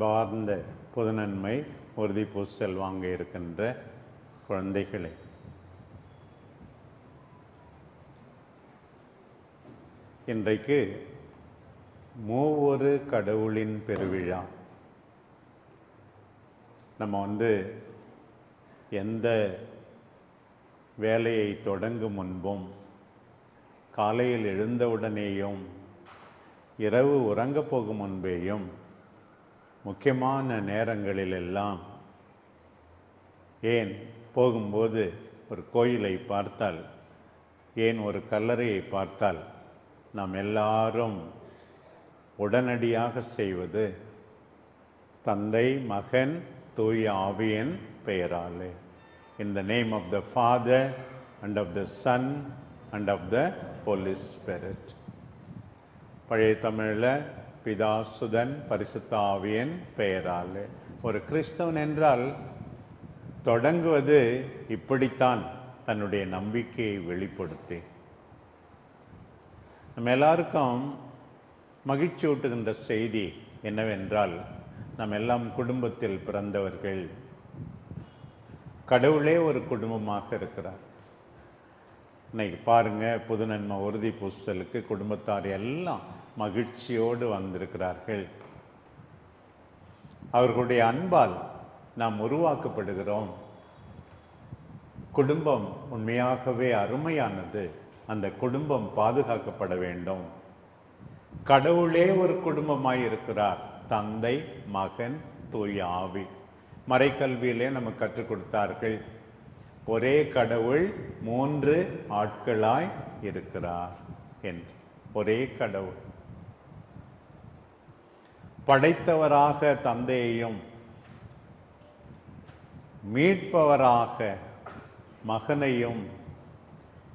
பார்ந்த பொதுநன்மை உறுதி பூசல் வாங்க இருக்கின்ற குழந்தைகளே. இன்றைக்கு மூவொரு கடவுளின் பெருவிழா. நம்ம வந்து எந்த வேலையை தொடங்கும் முன்பும் காலையில் எழுந்தவுடனேயும் இரவு உறங்கப் போகும் முன்பேயும் முக்கியமான நேரங்களிலெல்லாம் ஏன் போகும்போது ஒரு கோயிலை பார்த்தால் ஏன் ஒரு கல்லறையை பார்த்தால் நாம் எல்லாரும் உடனடியாக செய்வது தந்தை மகன் தூய ஆவியன் பெயராலே. In the name of the Father and of the Son and of the Holy Spirit பழைய தமிழில் பிதா சுதன் பெயரால். ஒரு கிறிஸ்தவன் என்றால் தொடங்குவது இப்படித்தான் தன்னுடைய நம்பிக்கையை வெளிப்படுத்தி. நம்ம எல்லாருக்கும் மகிழ்ச்சி ஊட்டுகின்ற செய்தி என்னவென்றால் நாம் எல்லாம் குடும்பத்தில் பிறந்தவர்கள். கடவுளே ஒரு குடும்பமாக இருக்கிறார். இன்னைக்கு பாருங்கள் புதுநன்மை உறுதி பூசலுக்கு குடும்பத்தார் எல்லாம் மகிழ்ச்சியோடு வந்திருக்கிறார்கள். அவர்களுடைய அன்பால் நாம் உருவாக்கப்படுகிறோம். குடும்பம் உண்மையாகவே அருமையானது. அந்த குடும்பம் பாதுகாக்கப்பட வேண்டும். கடவுளே ஒரு குடும்பமாய் இருக்கிறார். தந்தை மகன் தூய் ஆவி. மறைக்கல்வியிலே நமக்கு கற்றுக் கொடுத்தார்கள். ஒரே கடவுள் மூன்று ஆட்களாய் இருக்கிறார் என்று. ஒரே கடவுள். படைத்தவராக தந்தையையும் மீட்பவராக மகனையும்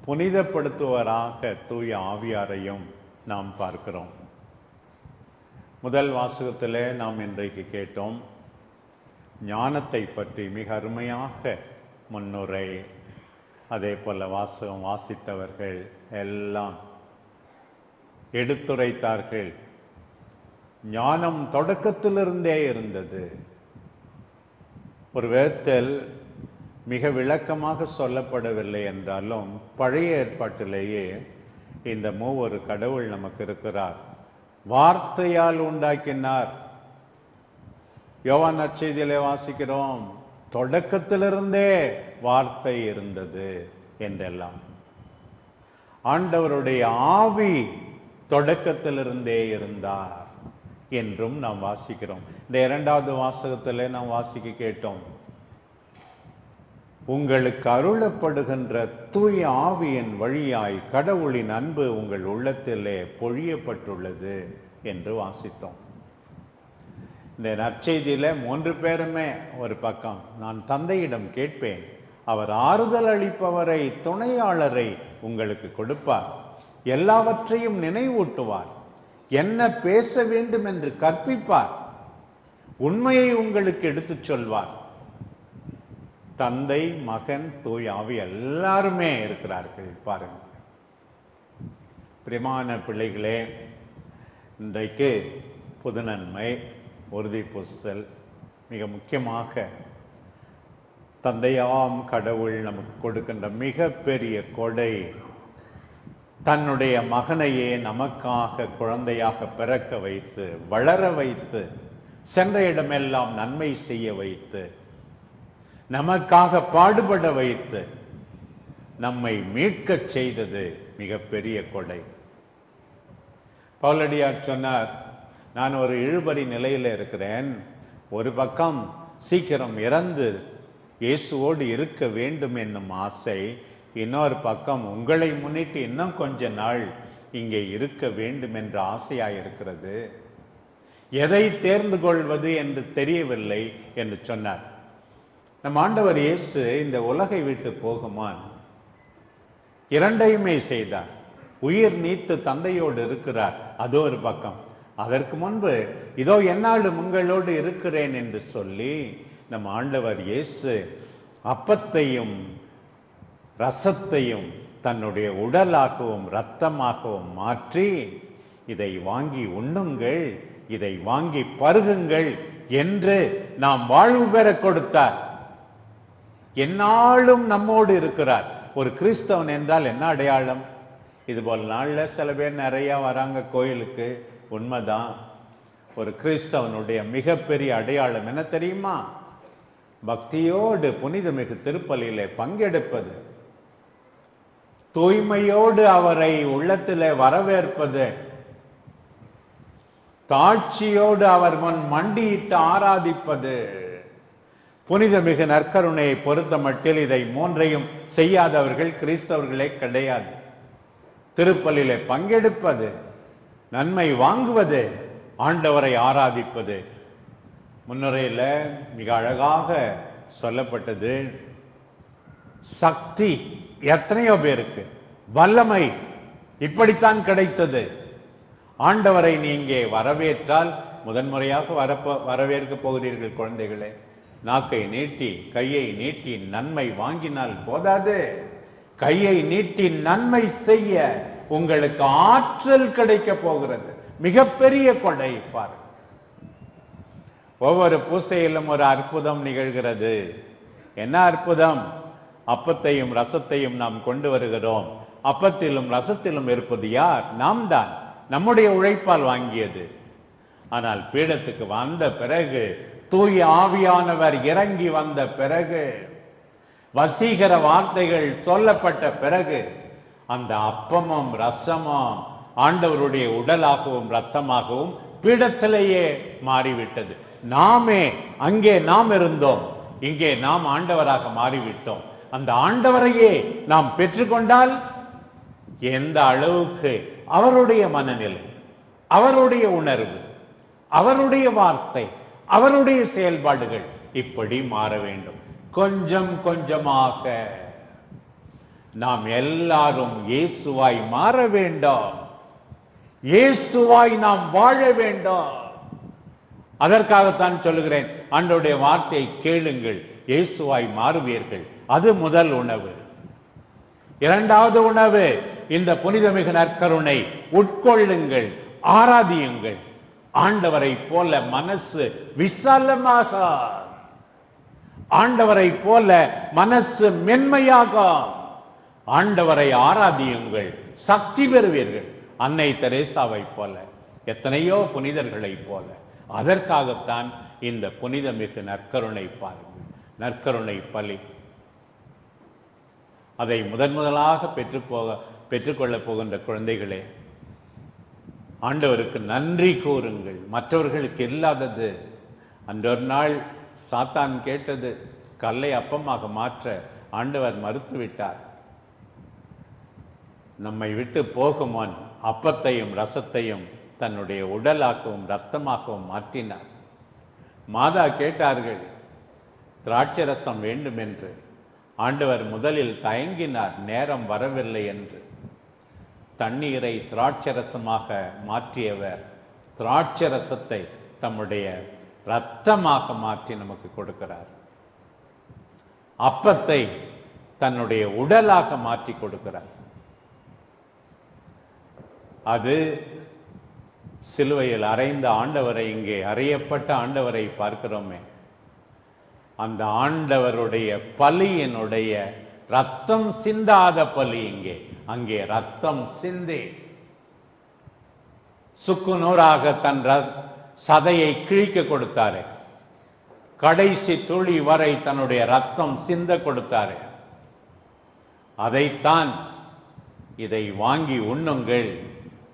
புனிதப்படுத்துவராக தூய ஆவியாரையும் நாம் பார்க்கிறோம். முதல் வாசகத்திலே நாம் இன்றைக்கு கேட்டோம் ஞானத்தை பற்றி மிக அருமையாக முன்னுரை. அதே போல் வாசகம் வாசித்தவர்கள் எல்லாம் எடுத்துரைத்தார்கள். ஞானம் தொடக்கத்திலிருந்தே இருந்தது. ஒரு விதத்தில் மிக விளக்கமாக சொல்லப்படவில்லை என்றாலும் பழைய ஏற்பாட்டிலேயே இந்த மூவொரு கடவுள் நமக்கு இருக்கிறார். வார்த்தையால் உண்டாக்கினார். யோவான் நற்செய்தியிலே வாசிக்கிறோம் தொடக்கத்திலிருந்தே வார்த்தை இருந்தது என்றெல்லாம். ஆண்டவருடைய ஆவி தொடக்கத்திலிருந்தே இருந்தார். என்றும் நாம் வாசிக்கிறோம். இந்த இரண்டாவது வாசகத்திலே நாம் வாசிக்க கேட்டோம். உங்களுக்கு அருளப்படுகின்ற தூய ஆவியின் வழியாய் கடவுளின் அன்பு உங்கள் உள்ளத்திலே பொழியப்பட்டுள்ளது என்று வாசித்தோம். இந்த நற்செய்தியில மூன்று பேருமே ஒரு பக்கம் நான் தந்தையிடம் கேட்பேன். அவர் ஆறுதல் அளிப்பவரை துணையாளரை உங்களுக்கு கொடுப்பார். எல்லாவற்றையும் நினைவூட்டுவார். என்ன பேச வேண்டும் என்று கற்பிப்பார். உண்மையை உங்களுக்கு எடுத்துச் சொல்வார். தந்தை மகன் தோய் ஆவி எல்லாருமே இருக்கிறார்கள் பாருங்கள். பிரியமான பிள்ளைகளே இன்றைக்கு புதுநன்மை உறுதி பூசல் மிக முக்கியமாக தந்தையாம் கடவுள் நமக்கு கொடுக்கின்ற மிகப்பெரிய கொடை தன்னுடைய மகனையே நமக்காக குழந்தையாக பிறக்க வைத்து வளர வைத்து சென்ற இடமெல்லாம் நன்மை செய்ய வைத்து நமக்காக பாடுபட வைத்து நம்மை மீட்கச் செய்தது மிகப்பெரிய கொடை. பவுலடியார் சொன்னார் நான் ஒரு இழுபறி நிலையில் இருக்கிறேன். ஒரு பக்கம் சீக்கிரம் இறந்து இயேசுவோடு இருக்க வேண்டும் என்னும் ஆசை இன்னொரு பக்கம் உங்களை முன்னிட்டு இன்னும் கொஞ்ச நாள் இங்கே இருக்க வேண்டும் என்ற ஆசையாக இருக்கிறது எதை தேர்ந்து கொள்வது என்று தெரியவில்லை என்று சொன்னார். நம் ஆண்டவர் இயேசு இந்த உலகை விட்டு போகுமான்? இரண்டையுமே செய்தார். உயிர் நீத்து தந்தையோடு இருக்கிறார். அது ஒரு பக்கம். அதற்கு முன்பு இதோ என்னாலும் உங்களோடு இருக்கிறேன் என்று சொல்லி நம் ஆண்டவர் இயேசு அப்பத்தையும் ரசத்தையும் தன்னுடைய உடலாகவும் இரத்தமாகவும் மாற்றி இதை வாங்கி உண்ணுங்கள் இதை வாங்கி பருகுங்கள் என்று நாம் வாழ்வு பெற கொடுத்தார். என்னாலும் நம்மோடு இருக்கிறார். ஒரு கிறிஸ்தவன் என்றால் என்ன அடையாளம்? இது போல் நாளில் சில பேர் நிறையா வராங்க கோயிலுக்கு. உண்மைதான். ஒரு கிறிஸ்தவனுடைய மிகப்பெரிய அடையாளம் என்ன தெரியுமா? பக்தியோடு புனிதமிகு திருப்பலியிலே பங்கெடுப்பது. தூய்மையோடு அவரை உள்ளத்தில் வரவேற்பது. தாட்சியோடு அவர் முன் மண்டியிட்டு ஆராதிப்பது. புனிதமிகு நற்கருணையை பொறுத்த மட்டில் இதை மூன்றையும் செய்யாதவர்கள் கிறிஸ்தவர்களே கிடையாது. திருப்பலிலே பங்கெடுப்பது நன்மை வாங்குவது ஆண்டவரை ஆராதிப்பது. முன்னுரையில் மிக அழகாக சொல்லப்பட்டது சக்தி எத்தனையோ பேருக்கு. வல்லமை இப்படித்தான் கிடைத்தது. ஆண்டவரை நீங்கள் வரவேற்றால் முதன்முறையாக வரப்போ வரவேற்க போகிறீர்கள் குழந்தைகளே. நாக்கை நீட்டி கையை நீட்டி நன்மை வாங்கினால் போதாது. கையை நீட்டி நன்மை செய்ய உங்களுக்கு ஆற்றல் கிடைக்க போகிறது. மிகப்பெரிய கொடை பார். ஒவ்வொரு பூசையிலும் ஒரு அற்புதம் நிகழ்கிறது. என்ன அற்புதம்? அப்பத்தையும் ரசத்தையும் நாம் கொண்டு வருகிறோம். அப்பத்திலும் ரசத்திலும் இருப்பது யார்? நாம் தான் நம்முடைய உழைப்பால் வாங்கியது. ஆனால் பீடத்துக்கு வந்த பிறகு தூய ஆவியானவர் இறங்கி வந்த பிறகு வசீகர வார்த்தைகள் சொல்லப்பட்ட பிறகு அந்த அப்பமும் ரசமும் ஆண்டவருடைய உடலாகவும் ரத்தமாகவும் பீடத்திலேயே மாறிவிட்டது. நாமே அங்கே நாம் இருந்தோம். இங்கே நாம் ஆண்டவராக மாறிவிட்டோம். அந்த ஆண்டவரையே நாம் பெற்றுக்கொண்டால் எந்த அளவுக்கு அவருடைய மனநிலை அவருடைய உணர்வு அவருடைய வார்த்தை அவருடைய செயல்பாடுகள் இப்படி மாற வேண்டும். கொஞ்சம் கொஞ்சமாக நாம் எல்லாரும் இயேசுவாய் மாற வேண்டும். இயேசுவாய் நாம் வாழ வேண்டும். அதற்காகத்தான் சொல்லுகிறேன் ஆண்டோடைய வார்த்தையை கேளுங்கள். இயேசுவாய் மாறுவீர்கள். அது முதல் உணவு. இரண்டாவது உணவு இந்த புனிதமிகு நற்கருணை உட்கொள்ளுங்கள் ஆராதியுங்கள். ஆண்டவரை போல மனசு விசாலமாக ஆண்டவரை போல மனசு மென்மையாக ஆண்டவரை ஆராதியுங்கள் சக்தி பெறுவீர்கள். அன்னை தெரேசாவை போல எத்தனையோ புனிதர்களைப் போல. அதற்காகத்தான் இந்த புனிதமிகு நற்கருணை பாருங்கள். நற்கருணை பலி. அதை முதன் முதலாக பெற்றுப்போக பெற்றுக்கொள்ளப் போகின்ற குழந்தைகளே ஆண்டவருக்கு நன்றி கூறுங்கள். மற்றவர்களுக்கு இல்லாதது. அன்றொரு நாள் சாத்தான் கேட்டது கல்லை அப்பமாக மாற்ற ஆண்டவர் மறுத்துவிட்டார். நம்மை விட்டு போகுமான் அப்பத்தையும் ரசத்தையும் தன்னுடைய உடலாக்கவும் ரத்தமாகவும் மாற்றினார். மாதா கேட்டார்கள் திராட்சரசம் வேண்டுமென்று. வேண்டும் என்று ஆண்டவர் முதலில் தயங்கினார் நேரம் வரவில்லை என்று. தண்ணீரை திராட்சரசமாக மாற்றியவர் திராட்சரசத்தை தம்முடைய இரத்தமாக மாற்றி நமக்கு கொடுக்கிறார். அப்பத்தை தன்னுடைய உடலாக மாற்றி கொடுக்கிறார். அது சிலுவையில் அறைந்த ஆண்டவரை இங்கே அறியப்பட்ட ஆண்டவரை பார்க்கிறோமே. அந்த ஆண்டவருடைய பலியினுடைய ரத்தம் சிந்தாத பலி இங்கே. அங்கே ரத்தம் சிந்தி. சுக்குநூறாக தன் ர- சதையை கிழிக்க கொடுத்தாரு. கடைசி துளி வரை தன்னுடைய ரத்தம் சிந்த கொடுத்தாரு. அதைத்தான் இதை வாங்கி உண்ணுங்கள்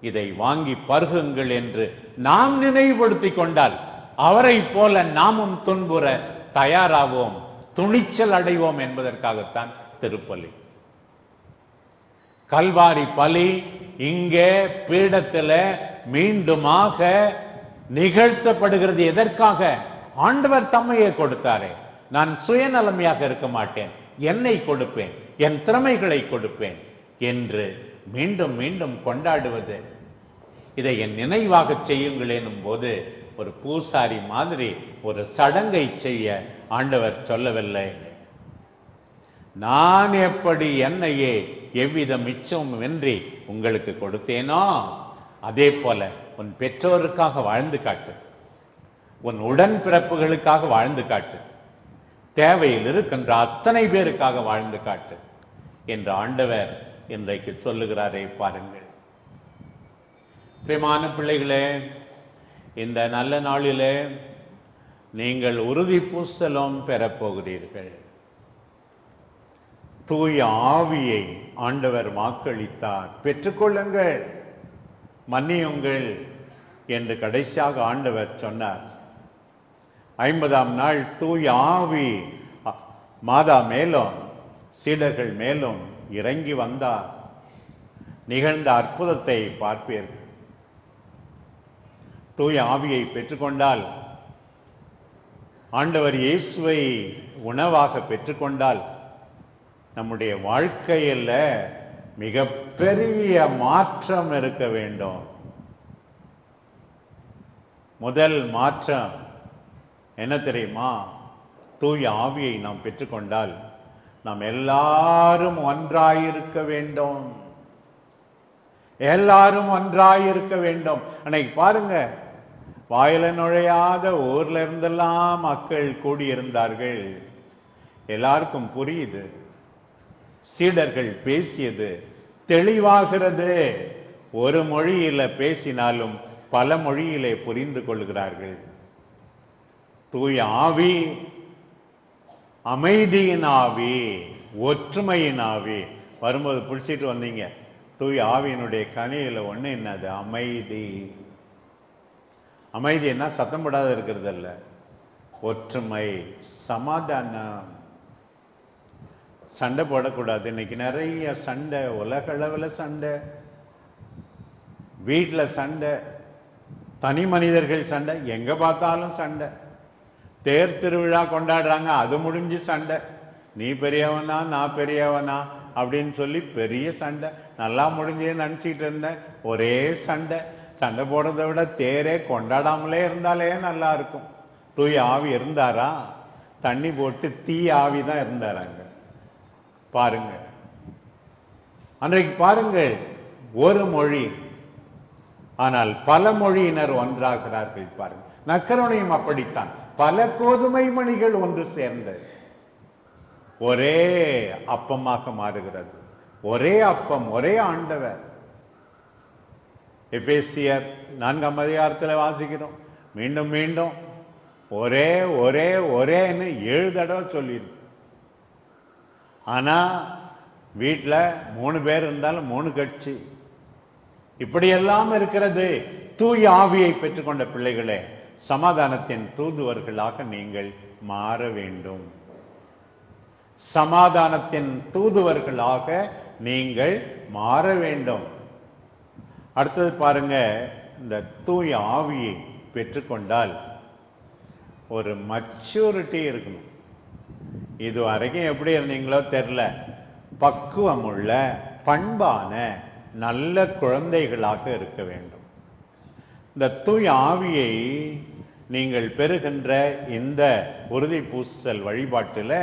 இதை வாங்கி பருகுங்கள் என்று நாம் நினைவுபடுத்திக் கொண்டால் அவரைப் போல நாமும் துன்புற தயாராவோம் துணிச்சல் அடைவோம் என்பதற்காகத்தான் திருப்பலி. கல்வாரி பலி இங்கே பீடத்தில் மீண்டுமாக நிகழ்த்தப்படுகிறது. எதற்காக? ஆண்டவர் தம்மையே கொடுத்தாரே. நான் சுயநலமையாக இருக்க மாட்டேன். என்னை கொடுப்பேன். என் திறமைகளை கொடுப்பேன் என்று மீண்டும் மீண்டும் கொண்டாடுவது. இதை என் நினைவாக செய்யுங்கள் எனும் போது ஒரு பூசாரி மாதிரி ஒரு சடங்கை செய்ய ஆண்டவர் சொல்லவில்லை. நான் எப்படி என்னையே எவ்வித மிச்சமும் உங்களுக்கு கொடுத்தேனோ அதே போல உன் பெற்றோருக்காக வாழ்ந்து காட்டு. உன் உடன் பிறப்புகளுக்காக வாழ்ந்து காட்டு. தேவையில் இருக்கின்ற அத்தனை பேருக்காக வாழ்ந்து காட்டு என்று ஆண்டவர் இன்றைக்கு சொல்லுகிறாரே பாருங்கள். பிரியமான பிள்ளைகளே இந்த நல்ல நாளிலே நீங்கள் உறுதி பூசலும் பெறப்போகிறீர்கள் தூய ஆவியை ஆண்டவர் வாக்களித்தார். பெற்றுக்கொள்ளுங்கள் மன்னியுங்கள் என்று கடைசியாக ஆண்டவர் சொன்னார். ஐம்பதாம் நாள் தூய ஆவி மாதா மேலும் சீடர்கள் மேலும் இறங்கி வந்தார். நிகழ்ந்த அற்புதத்தை பார்ப்பீர்கள். தூய ஆவியை பெற்றுக்கொண்டால் ஆண்டவர் இயேசுவை உணவாக பெற்றுக்கொண்டால் நம்முடைய வாழ்க்கையில் மிகப்பெரிய மாற்றம் இருக்க வேண்டும். முதல் மாற்றம் என்ன தெரியுமா? தூய ஆவியை நாம் பெற்றுக்கொண்டால் நாம் எல்லாரும் ஒன்றாயிருக்க வேண்டும். எல்லாரும் ஒன்றாயிருக்க வேண்டும். அன்னைக்கு பாருங்கள் வாயில நுழையாத ஊர்ல இருந்தெல்லாம் மக்கள் கூடியிருந்தார்கள். எல்லாருக்கும் புரியுது. சீடர்கள் பேசியது தெளிவாகிறது. ஒரு மொழியில பேசினாலும் பல மொழியிலே புரிந்து கொள்கிறார்கள். தூய ஆவி அமைதியின் ஆவி ஒற்றுமையின் ஆவி. வரும்போது பிடிச்சிட்டு வந்தீங்க. தூய் ஆவியினுடைய கனியில ஒண்ணு என்னது? அமைதி. அமைதி சத்தம் போடாத இருக்கிறது ஒற்றுமை சமாதானம். சண்டை போடக்கூடாது. இன்னைக்கு நிறைய சண்டை உலக அளவில் சண்டை வீட்டில் சண்டை தனி மனிதர்கள் சண்டை எங்கே பார்த்தாலும் சண்டை. தேர் திருவிழா கொண்டாடுறாங்க அது முடிஞ்சு சண்டை. நீ பெரியவனா நான் பெரியவனா அப்படின்னு சொல்லி பெரிய சண்டை. நல்லா முடிஞ்சேன்னு நினச்சிக்கிட்டு இருந்தேன். ஒரே சண்டை. சண்டை போடுறதை விட தேரே கொண்டாடாமலே இருந்தாலே நல்லா இருக்கும் தூய் ஆவி இருந்தாரா? தண்ணி போட்டு தீ ஆவி தான் இருந்தாராங்க பாருங்க. அன்றைக்கு பாருங்கள் ஒரு மொழி. ஆனால் பல மொழியினர் ஒன்றாகிறார்கள் பாருங்க. நக்கருணையும் அப்படித்தான். பல கோதுமை மணிகள் ஒன்று சேர்ந்தது ஒரே அப்பமாக மாறுகிறது. ஒரே அப்பம் ஒரே ஆண்டவர். எபேசியர் நான்காம் அதிகாரத்தில் வாசிக்கிறோம். மீண்டும் மீண்டும். ஒரே ஒரே ஒரேன்னு ஏழு தடவை சொல்லியிருக்கு ஆனால் வீட்டில் மூணு பேர் இருந்தாலும் மூணு கட்சி. இப்படியெல்லாம் இருக்கிறது தூய் ஆவியை பெற்றுக்கொண்ட பிள்ளைகளே சமாதானத்தின் தூதுவர்களாக நீங்கள் மாற வேண்டும். சமாதானத்தின் தூதுவர்களாக நீங்கள் மாற வேண்டும். அடுத்தது பாருங்க இந்த தூய ஆவியை பெற்றுக்கொண்டால் ஒரு மச்சூரிட்டி இருக்கணும். இது வரைக்கும் எப்படி இருந்தீங்களோ தெரில பக்குவமுள்ள பண்பான நல்ல குழந்தைகளாக இருக்க வேண்டும். இந்த தூய ஆவியை நீங்கள் பெறுகின்ற இந்த உறுதி பூசல் வழிபாட்டில்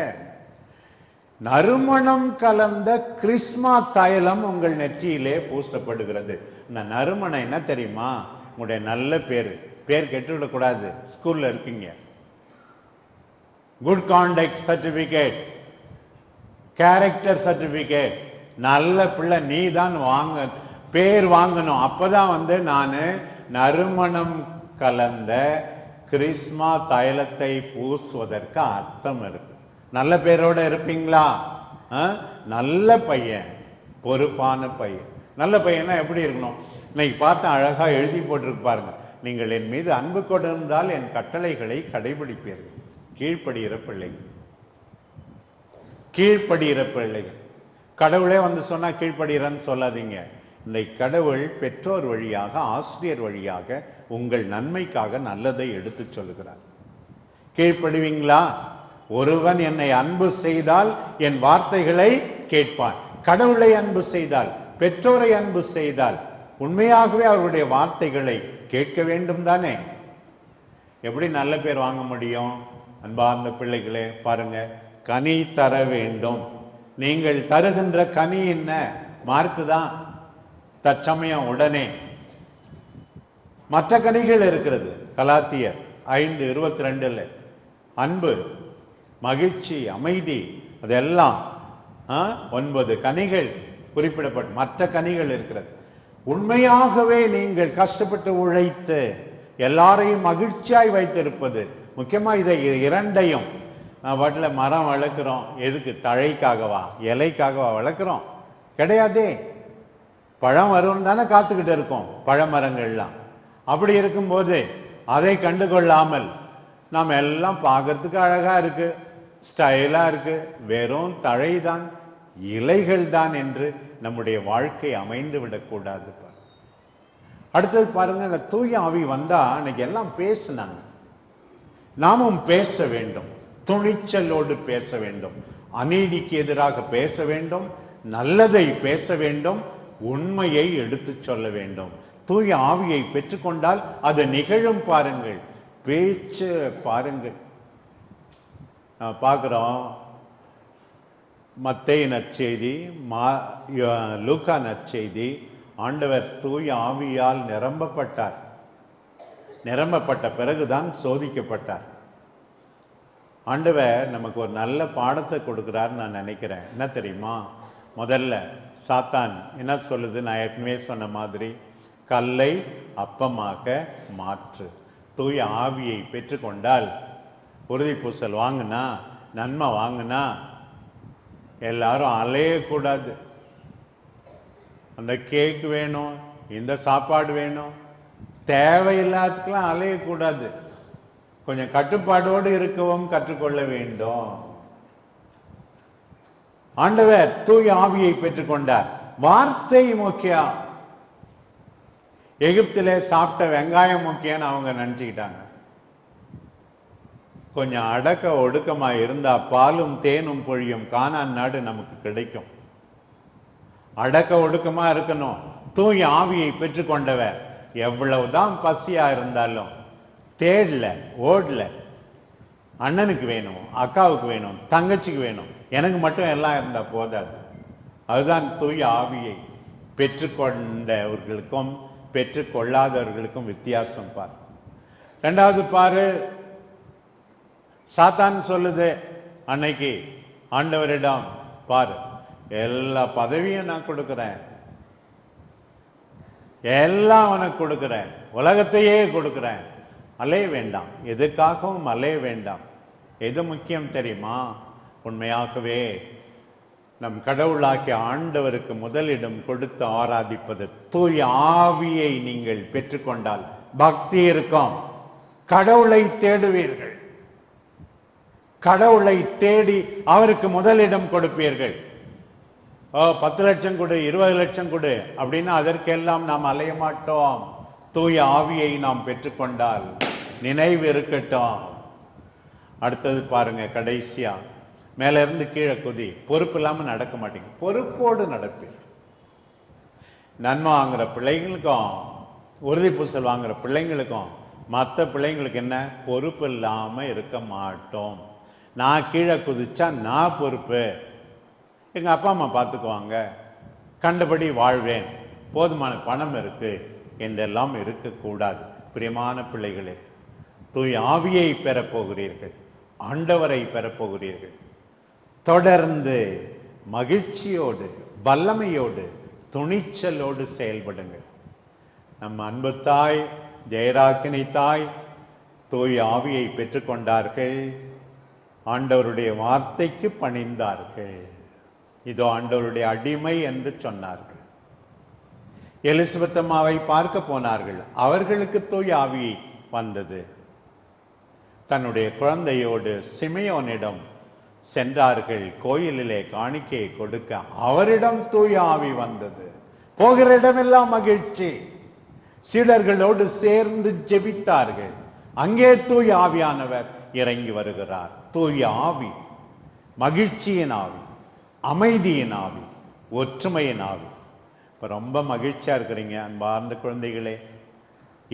நறுமணம் கலந்த கிறிஸ்மா தைலம் உங்கள் நெற்றியிலே பூசப்படுகிறது. இந்த நறுமணம் என்ன தெரியுமா? உங்களுடைய நல்ல பேர். பேர் கெட்டுவிடக்கூடாது. ஸ்கூலில் இருக்கீங்க. Good conduct certificate character certificate நல்ல பிள்ளை நீ தான் வாங்க பேர் வாங்கணும். அப்போ தான் வந்து நான் நறுமணம் கலந்த கிறிஸ்மா தைலத்தை பூசுவதற்கு அர்த்தம் இருக்கு. நல்ல பேரோட இருப்பீங்களா? ஆ? நல்ல பையன். பொறுப்பான பையன். நல்ல பையனா எப்படி இருக்கணும்? இன்னைக்கு பார்த்தா அழகாக எழுதி போட்டிருக்கு பாருங்க. நீங்கள் என் மீது அன்பு கொண்டிருந்தால் என் கட்டளைகளை கடைபிடிப்பீர்கள். கீழ்ப்படுகிற பிள்ளைகள். கீழ்ப்படுகிற பிள்ளைகள். கடவுளே வந்து சொன்னால் கீழ்ப்படுகிறன்னு சொல்லாதீங்க. இன்னைக்கு கடவுள் பெற்றோர் வழியாக ஆசிரியர் வழியாக உங்கள் நன்மைக்காக நல்லதை எடுத்துச் சொல்லுகிறார். கீழ்ப்படுவீங்களா? ஒருவன் என்னை அன்பு செய்தால் என் வார்த்தைகளை கேட்பான். கடவுளை அன்பு செய்தால் பெற்றோரை அன்பு செய்தால் உண்மையாகவே அவருடைய வார்த்தைகளை கேட்க வேண்டும் தானே? எப்படி நல்ல பேர் வாங்க முடியும்? அன்பார்ந்த பிள்ளைகளே பாருங்க. கனி தர வேண்டும். நீங்கள் தருகின்ற கனி என்ன? மார்க்கு தான். தற்சமயம் உடனே. மற்ற கனிகள் இருக்கிறது. கலாத்தியர் ஐந்து இருபத்தி ரெண்டில் அன்பு மகிழ்ச்சி அமைதி அதெல்லாம் ஆ, ஒன்பது கனிகள். குறிப்பிடப்படும் மற்ற கனிகள் இருக்கிறது. உண்மையாகவே நீங்கள் கஷ்டப்பட்டு உழைத்து எல்லாரையும் மகிழ்ச்சியாய் வைத்திருப்பது முக்கியமாக இதை இரண்டையும் நான் பாட்டில் மரம் வளர்க்குறோம் எதுக்கு? தழைக்காகவா? இலைக்காகவா வளர்க்குறோம்? கிடையாதே. பழம் வரும்னு தானே காத்துக்கிட்டு இருக்கோம் பழமரங்கள்லாம். அப்படி இருக்கும்போது அதை கண்டு கொள்ளாமல் நாம் எல்லாம் பார்க்கறதுக்கு அழகாக இருக்குது ஸ்டைலாக இருக்கு வெறும் தழை தான் இலைகள் தான் என்று நம்முடைய வாழ்க்கை அமைந்து விடக்கூடாது அடுத்தது பாருங்க இந்த தூய ஆவி வந்தா அன்னைக்கு எல்லாம் பேசினாங்க. நாமும் பேச வேண்டும். துணிச்சலோடு பேச வேண்டும். அநீதிக்கு எதிராக பேச வேண்டும். நல்லதை பேச வேண்டும். உண்மையை எடுத்துச் சொல்ல வேண்டும். தூய ஆவியை பெற்றுக்கொண்டால் அது நிகழும் பாருங்கள். பேச்சு பாருங்கள். பார்க்குறோம். மத்தேய நற்செய்தி மா லூக்கா நற்செய்தி ஆண்டவர் தூய ஆவியால் நிரம்பப்பட்டார். நிரம்பப்பட்ட பிறகுதான் சோதிக்கப்பட்டார். ஆண்டவர் நமக்கு ஒரு நல்ல பாடத்தை கொடுக்குறாருன்னு நான் நினைக்கிறேன். என்ன தெரியுமா? முதல்ல சாத்தான் என்ன சொல்லுது? நான் ஏற்கனவே சொன்ன மாதிரி கல்லை அப்பமாக மாற்று. தூய ஆவியை பெற்றுக்கொண்டால் உறுதி பூசல் வாங்கினா நன்மை வாங்கினா எல்லாரும் அலையக்கூடாது. அந்த கேக் வேணும் இந்த சாப்பாடு வேணும். தேவையில்லாததுக்கெல்லாம் அலையக்கூடாது. கொஞ்சம் கட்டுப்பாடோடு இருக்கவும் கற்றுக்கொள்ள வேண்டும். ஆண்டவர் தூய ஆவியை பெற்றுக்கொண்டார். வார்த்தை முக்கியம். எகிப்திலே சாப்பிட்ட வெங்காயம் முக்கியம்னு அவங்க நினச்சிக்கிட்டாங்க. கொஞ்சம் அடக்க ஒடுக்கமா இருந்தா பாலும் தேனும் பொழியும் காணான் நாடு நமக்கு கிடைக்கும். அடக்க ஒடுக்கமா இருக்கணும். தூய் ஆவியை பெற்றுக்கொண்டவர் எவ்வளவுதான் பசியா இருந்தாலும் தேடல ஓடல. அண்ணனுக்கு வேணும் அக்காவுக்கு வேணும் தங்கச்சிக்கு வேணும். எனக்கு மட்டும் எல்லாம் இருந்தா போதாது. அதுதான் தூய் ஆவியை பெற்றுக்கொண்டவர்களுக்கும் பெற்றுக்கொள்ளாதவர்களுக்கும் வித்தியாசம் பார். ரெண்டாவது பாரு சாத்தான் சொல்லுது அன்னைக்கு ஆண்டவரிடம் பாரு எல்லா பதவியும் நான் கொடுக்கிறேன். எல்லாம் உனக்கு கொடுக்கிறேன். உலகத்தையே கொடுக்கிறேன். அலைய வேண்டாம். எதுக்காகவும் அலைய வேண்டாம். எது முக்கியம் தெரியுமா? உண்மையாகவே நம் கடவுளாகிய ஆண்டவருக்கு முதலிடம் கொடுத்து ஆராதிப்பது தூய ஆவியை நீங்கள் பெற்றுக்கொண்டால் பக்தி இருக்கும். கடவுளை தேடுவீர்கள். கடவுளை தேடி அவருக்கு முதலிடம் கொடுப்பீர்கள். ஓ பத்து லட்சம் கொடு இருபது லட்சம் கொடு அப்படின்னு அதற்கெல்லாம் நாம் அலைய மாட்டோம். தூய ஆவியை நாம் பெற்றுக்கொண்டால் நினைவு இருக்கட்டும். அடுத்தது பாருங்க கடைசியா. மேல இருந்து கீழே குதி. பொறுப்பு இல்லாமல் நடக்க மாட்டீங்க. பொறுப்போடு நடப்பீர் நன்மை வாங்குற பிள்ளைங்களுக்கும் உறுதி பூசல் வாங்குற பிள்ளைங்களுக்கும் மற்ற பிள்ளைங்களுக்கு என்ன? பொறுப்பு இல்லாமல் இருக்க மாட்டோம். நான் கீழே குதிச்சா நான் பொறுப்பு. எங்கள் அப்பா அம்மா பார்த்துக்குவாங்க. கண்டபடி வாழ்வேன். போதுமான பணம் இருக்குது என்றெல்லாம் இருக்கக்கூடாது. பிரியமான பிள்ளைகளே தூய் ஆவியை பெறப்போகிறீர்கள் ஆண்டவரை பெறப் போகிறீர்கள். தொடர்ந்து மகிழ்ச்சியோடு வல்லமையோடு துணிச்சலோடு செயல்படுங்கள். நம்ம அன்பு தாய் ஜெயராக்கினி தாய் தூய் ஆவியை பெற்றுக்கொண்டார்கள் ஆண்டவருடைய வார்த்தைக்கு பணிந்தார்கள். இதோ ஆண்டவருடைய அடிமை என்று சொன்னார்கள். எலிசபெத் அம்மாவை பார்க்க போனார்கள். அவர்களுக்கு தூய் ஆவி வந்தது. தன்னுடைய குழந்தையோடு சிமையோனிடம் சென்றார்கள். கோயிலிலே காணிக்கையை கொடுக்க அவரிடம் தூய் ஆவி வந்தது. போகிற இடமெல்லாம் மகிழ்ச்சி. சீடர்களோடு சேர்ந்து ஜெபித்தார்கள். அங்கே தூய் ஆவியானவர் இறங்கி வருகிறார். தூய ஆவி மகிழ்ச்சியின் ஆவி அமைதியின் ஆவி ஒற்றுமையின் ஆவி. இப்போ ரொம்ப மகிழ்ச்சியாக இருக்கிறீங்க அன்பார்ந்த குழந்தைகளே.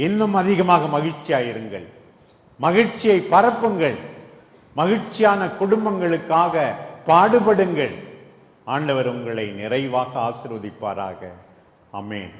இன்னும் அதிகமாக மகிழ்ச்சியாக இருங்கள் மகிழ்ச்சியை பரப்புங்கள். மகிழ்ச்சியான குடும்பங்களுக்காக பாடுபடுங்கள். ஆண்டவர் உங்களை நிறைவாக ஆசிர்வதிப்பாராக. அமேன்